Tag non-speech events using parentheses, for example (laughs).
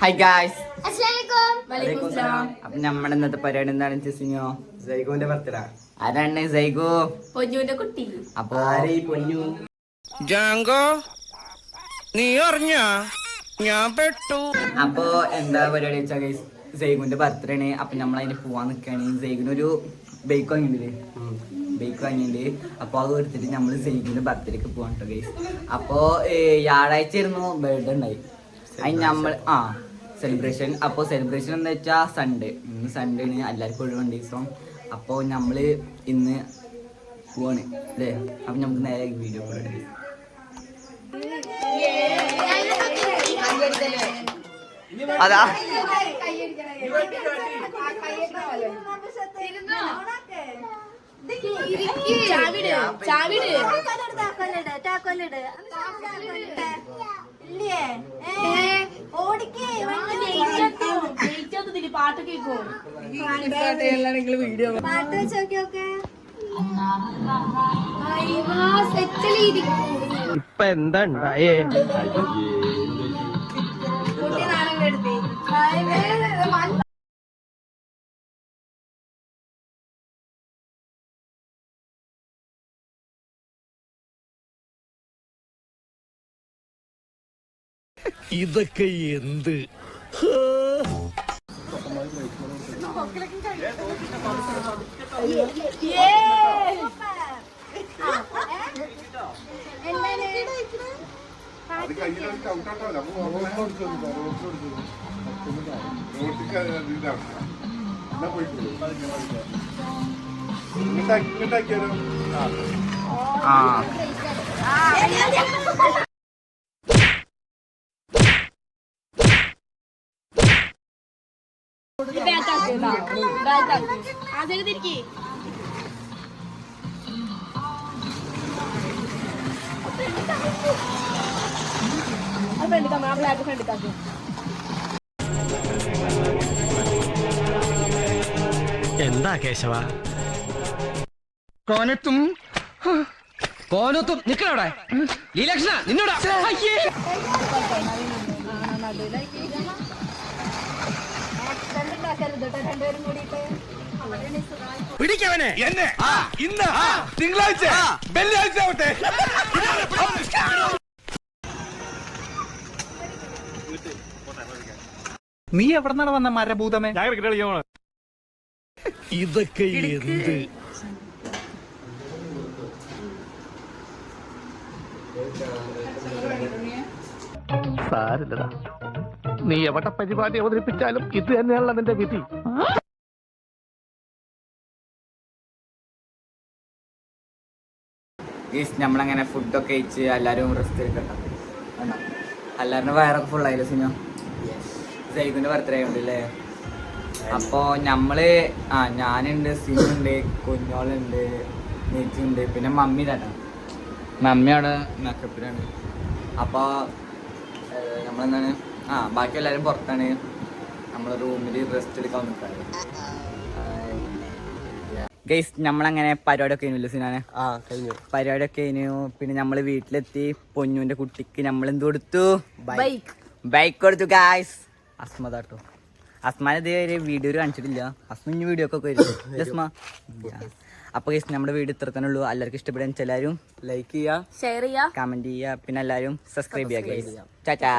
Hi guys അപ്പൊ നമ്മുടെ ഇന്നത്തെ പരിപാടി എന്താണ് ചെസിനോ സൈഗോന്റെ ബർത്ത്ഡേ. ആരാണ് സൈഗോ. പൊന്നുവിന്റെ കുട്ടി. അപ്പൊ ആരെ ഈ പൊന്നു? ജാങ്കോ നീ അറിഞ്ഞ? ഞാൻ പെട്ടു. അപ്പൊ എന്താ പരിപാടി വെച്ചാ ഗൈസ് സൈഗുന്റെ ബർത്ത്ഡേ ആണ്. അപ്പൊ നമ്മൾ അതിന് പോവാൻ നിൽക്കുകയാണ് സൈഗിനൊരു ബൈക്ക് വാങ്ങിയില്ലേ? ബൈക്ക് വാങ്ങിയിട്ടുണ്ട് അപ്പൊ അത് എടുത്തിട്ട് നമ്മൾ സൈഗിന്റെ ബർത്ത്ഡേക്ക് പോവാണ് കേട്ടോ ഗൈസ് അപ്പോ വ്യാഴാഴ്ച ആയിരുന്നു ബർത്ത്ഡേ ഉണ്ടായി. അതിന് നമ്മൾ ആ സെലിബ്രേഷൻ അപ്പോൾ സെലിബ്രേഷൻ എന്താ വെച്ചാൽ സൺഡേ ഇന്ന് സൺഡേ ആണ് എല്ലാവർക്കും ഒഴിവുണ്ട് ദിവസം അപ്പോൾ നമ്മൾ ഇന്ന് പോവാണ് അല്ലേ അപ്പം നമുക്ക് നേരെ വീഡിയോ പോകണം അതാ. ചാവിട് ചാവിട്. പാട്ട് കേൾക്കും പാട്ട് ഇപ്പൊ എന്താ ഉണ്ടായേ? ഇതൊക്കെ എന്ത്? ആ. എന്താ കേശവ? കോനത്തും കോനത്തും നിക്കണവിടെ ലീലക്ഷണ നിന്നോടാ. അയ്യേ. പിടിക്കവനെ. എന്നെ? ഇന്ന്? തിങ്കളാഴ്ച? വെള്ളിയാഴ്ച ആവട്ടെ? നീ എവിടെന്നാണ് വന്ന മരഭൂതമേ? ഇതൊക്കെ എന്ത്? സാരില്ലടാ നീ എവിടെ പരിപാടി അവതരിപ്പിച്ചാലും ഇത് തന്നെയാണല്ലോ നിന്റെ വിധി. ഗീസ് നമ്മളങ്ങനെ ഫുഡൊക്കെ കഴിച്ച് എല്ലാവരും റെസ്റ്റ് എടുക്കട്ടോ എല്ലാവരുടെ വയറൊക്കെ ഫുള്ളായില്ലേ സിനോ? സൈഗുന്റെ ബർത്ത്ഡേ ആയതുകൊണ്ട് അല്ലേ അപ്പോൾ നമ്മൾ ആ ഞാനുണ്ട് സിനുണ്ട് കുഞ്ഞോളുണ്ട് നെച്ചുണ്ട് പിന്നെ മമ്മി തന്നെ മമ്മി അവിടെ മേക്കപ്പിലാണ് അപ്പോൾ നമ്മളെന്താണ് ആ ബാക്കി എല്ലാവരും പുറത്താണ് നമ്മൾ റൂമിൽ റെസ്റ്റ് എടുക്കാൻ നിൽക്കാറ് ഗൈസ് നമ്മളങ്ങനെ പരിപാടിയൊക്കെ കഴിഞ്ഞു സിനാനെ? ആ കഴിഞ്ഞു. പരിപാടിയൊക്കെ കഴിഞ്ഞു. പിന്നെ നമ്മൾ വീട്ടിലെത്തി. പൊന്നുവിന്റെ കുട്ടിക്ക് നമ്മൾ എന്ത് കൊടുത്തു ബൈക്ക് ബൈക്ക് കൊടുത്തു ഗായ്സ് അസ്മതാട്ടോ അസ്മാൻ ഇതേ വീഡിയോ കാണിച്ചിട്ടില്ല. അസ്മ ഇനി വീഡിയോ ഒക്കെ വരും. (laughs) അസ്മ? അപ്പൊ ഗൈസ് നമ്മുടെ വീഡിയോ ഇത്ര തന്നെ ഉള്ളൂ. എല്ലാവർക്കും ഇഷ്ടപ്പെടാൻ എല്ലാവരും ലൈക്ക് ചെയ്യാ ഷെയർ ചെയ്യാ കമന്റ് ചെയ്യുക. പിന്നെ എല്ലാവരും സബ്സ്ക്രൈബ് ചെയ്യുക ഗൈസ് ചാച്ചാ